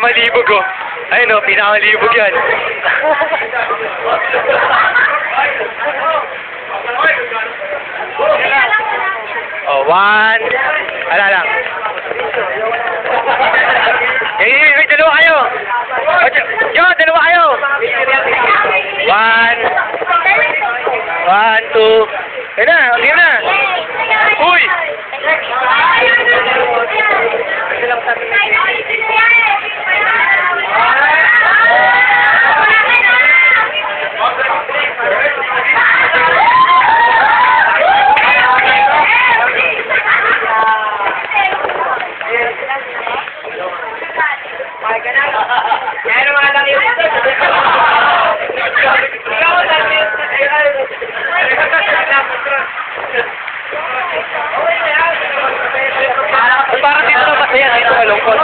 pinakamalibog oh. Ayun oh, pinakamalibog yan. oh, one. Ala lang. Eh, eh, eh, dalawa kayo. Oh, Jo- Jo, dalawa kayo. One. One, two. Ayun na, game na. Uy! Yan mga lang yun. Parang dito masaya, dito malungkot.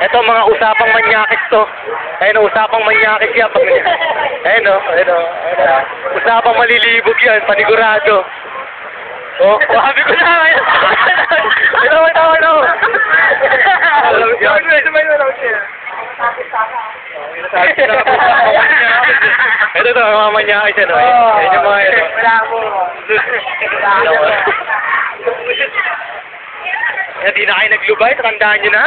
Ito mga usapang manyakis to. Ayun, usapang manyakis yan. Pag... Ayun o, ayun o. ayun o. Usapang malilibog yan, panigurado. Oh, sabi ko na. Ito, ito, ito. Ito to, mga manyakis yan. Ayun yung mga ito. Hindi na kayo naglubay, tandaan nyo na.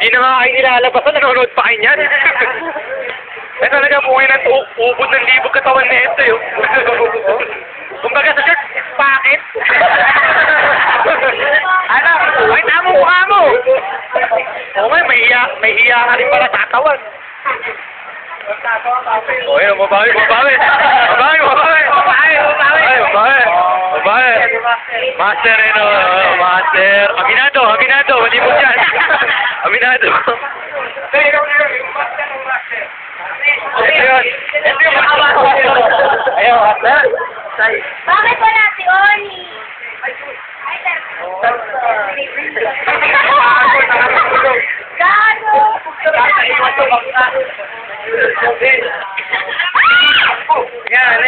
Hindi na nga kayo nilalabasan, nanonood pa kayo niyan. Eh talaga po kayo ng u- ubod ng libog katawan na ito yun. Kumbaga sa shirt, bakit? ano? Ay, tamo mukha mo! Oo nga, may hiya, may hiya ka rin pala sa katawan. O yun. Mabawi, mabawi. Master, ano, master. Aminado, aminado, malibog yan. Aminado. Ito yun. Ito yung Ayaw, master. Bakit wala si Oni? Gago! Yan, yan.